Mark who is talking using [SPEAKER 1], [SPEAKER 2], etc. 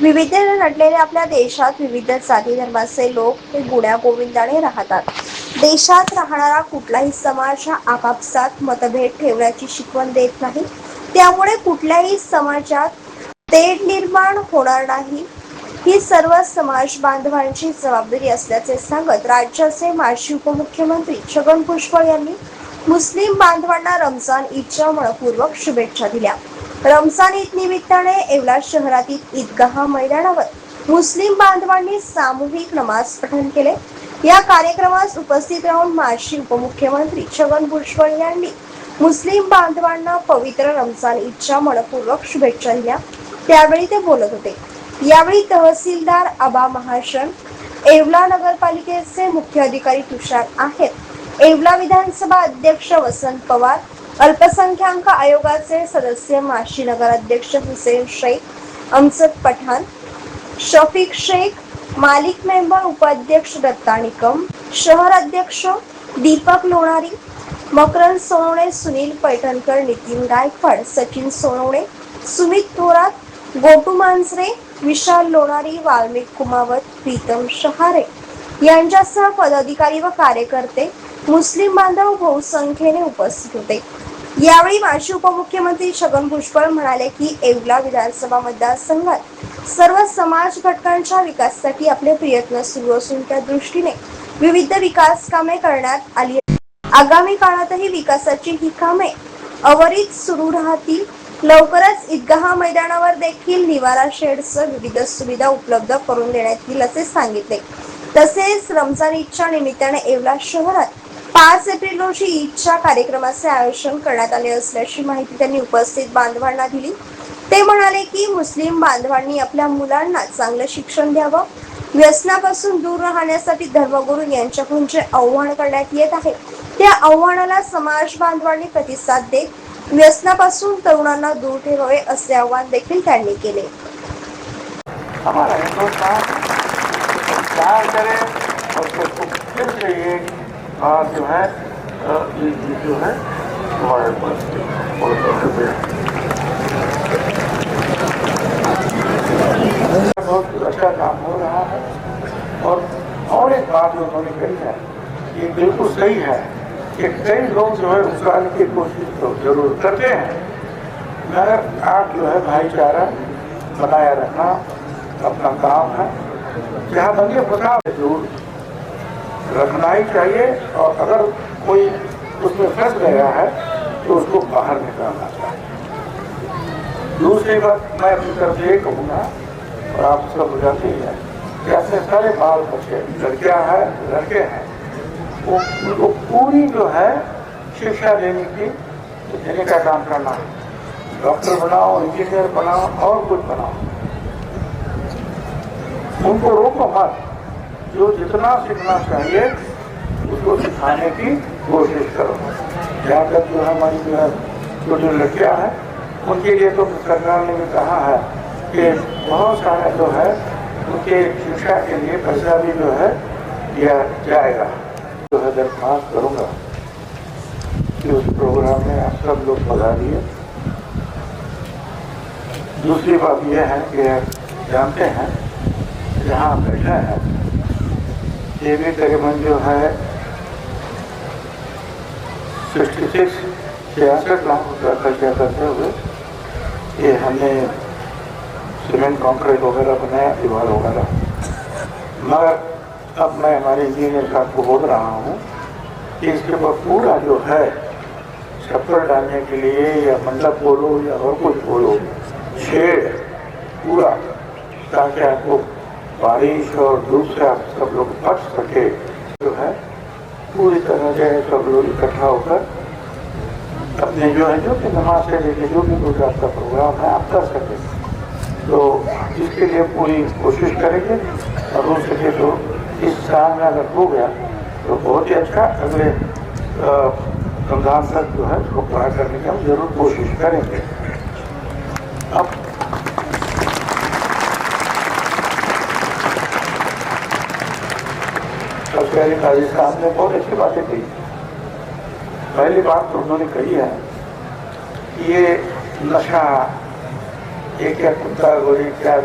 [SPEAKER 1] विविधतेने नटलेल्या आपल्या देशात विविध जाती धर्माचे लोक हे गुण्या गोविंदाने राहतात. देशात राहणारा कुठलाही समाज हा आपापसात मतभेद ठेवण्याची शिकवण देत नाही. त्यामुळे कुठल्याही समाजात तेढ निर्माण होणार नाही. ही सर्व समाज बांधवांची जबाबदारी असल्याचे सांगत राज्याचे माजी उपमुख्यमंत्री छगन भुजबळ यांनी मुस्लिम बांधवांना रमजान ईदच्या मनपूर्वक शुभेच्छा दिल्या. रमजान ईद निमित्ताने येवला शहरातील ईदगाह मैदानावर मुस्लिम बांधवांनी सामूहिक नमाज पठण केले. या कार्यक्रमास उपस्थित राहून माजी उपमुख्यमंत्री छगन भुजबळ यांनी मुस्लिम बांधवांना पवित्र रमजान ईदच्या मनपूर्वक शुभेच्छा दिल्या. त्यावेळी ते बोलत होते. यावेळी तहसीलदार आबा महाशन येवला नगरपालिकेचे मुख्य अधिकारी तुषार आहेत. येवला विधानसभा अध्यक्ष वसंत पवार अल्पसंख्याक आयोगाचे सदस्य माशी नगर अध्यक्ष हुसेन शेख अमजद पठाण शफीक शेख मालिक मेंबर उपाध्यक्ष दत्ता निकम शहर अध्यक्ष दीपक लोणारी मकरन सोनवणे सुनील पैठणकर नितीन गायकवाड सचिन सोनवणे सुमित थोरात गोटू मांजरे विशाल लोणारी वाल्मिक कुमावत प्रीतम शहारे. यांच्यासह पदाधिकारी व कार्यकर्ते मुस्लिम बांधव बहुसंख्येने उपस्थित होते. यावेळी माजी उपमुख्यमंत्री छगन भुजबळ म्हणाले की येवला विधानसभा मतदारसंघात सर्व समाज घटकांच्या विकासासाठी आपले प्रयत्न सुरू असून त्या दृष्टीने विविध विकास कामे करण्यात आली आगामी काळातही विकासाची ही कामे अवरीत सुरू राहतील. लवकरच ईदगाह मैदानावर देखील निवारा शेडसह विविध सुविधा उपलब्ध करून देण्यात येईल असे सांगितले. तसेच रमजान ईदच्या निमित्ताने येवला शहरात पाच एप्रिल रोजी ईदच्या कार्यक्रमाचे आयोजन करण्यात आले असल्याची माहिती त्यांनी उपस्थित बांधवांना दिली. ते म्हणाले की मुस्लिम बांधवांनी आपल्या मुलांना चांगलं शिक्षण द्यावं. व्यसनापासून दूर राहण्यासाठी धर्मगुरू यांच्याकडून जे आव्हान करण्यात येत आहे त्या आव्हानाला समाज बांधवांनी प्रतिसाद देत व्यसनापासून तरुणांना दूर ठेवावे असे आव्हान देखील त्यांनी केले.
[SPEAKER 2] हमारा हिंदुस्तान और जो है जो है, हमारे पास बहुत शुक्रिया बहुत अच्छा काम हो रहा है। और और एक बात जो उन्होंने कही है, ये बिल्कुल सही है कि कई लोग जो है रुकाने की कोशिश तो ज़रूर करते हैं। मगर आप जो है, भाईचारा बनाए रखना अपना काम है। जहाँ दंगे फसाद ज़रूर रखना ही चाहिए और अगर कोई उसमें फंस गया है तो उसको बाहर निकालना चाहिए। दूसरी बात, मैं अपनी तरफ़ ये कहूँगा, और आप सब जानते ही कि ऐसे सारे बाल बच्चे लड़कियाँ हैं, लड़के हैं, वो उनको पूरी जो है शिक्षा देने की देने का काम करना है। डॉक्टर बनाओ, इंजीनियर बनाओ, और कुछ बनाओ। उनको रोको मत। जो जितना सीखना चाहिए, उसको सिखाने की कोशिश करो। जहाँ तक जो हमारी जो है छोटी लड़कियाँ हैं, उनके लिए तो सरकार ने भी कहा है कि बहुत सारा जो है, उनके शिक्षा के लिए पैसा भी जो है, दिया जाएगा। जो है दरख्वास्त करूँगा कि उस प्रोग्राम में आप सब लोग बता दिए। दूसरी बात यह है कि जानते हैं, जहाँ बैठा है ये भी तकरीबन जो है सिक्सटी सिक्स छियासठ लाख रुपया खर्चा करते हुए ये हमने सीमेंट कंक्रीट वगैरह बनाया दीवार वगैरह। मगर अब मैं हमारे इंजीनियर साहब को बोल रहा हूँ कि इसके ऊपर पूरा जो है छप्पर डालने के लिए या मंडप बोलो या और कुछ बोलो शेड पूरा ताकि आपको बारिश और आप सब लोग बच सके, जो है, पूरी तरह से सब लोग इकट्ठा होकर अपने जो है, जो कि नमाज़ से लेके जो भी कुछ आपका प्रोग्राम है, आप कर सके। तो इसके लिए पूरी कोशिश करेंगे, और हो सके तो इस साल में अगर हो गया तो बहुत ही अच्छा अगले रमज़ान तक जो है, उसको पूरा करने की हम ज़रूर कोशिश करेंगे। अब सरकारी पहले काजी बहुत अच्छी बातें कही पहली बात तो उन्होंने कही है कि ये नशा ये क्या कुत्ता गोरी क्या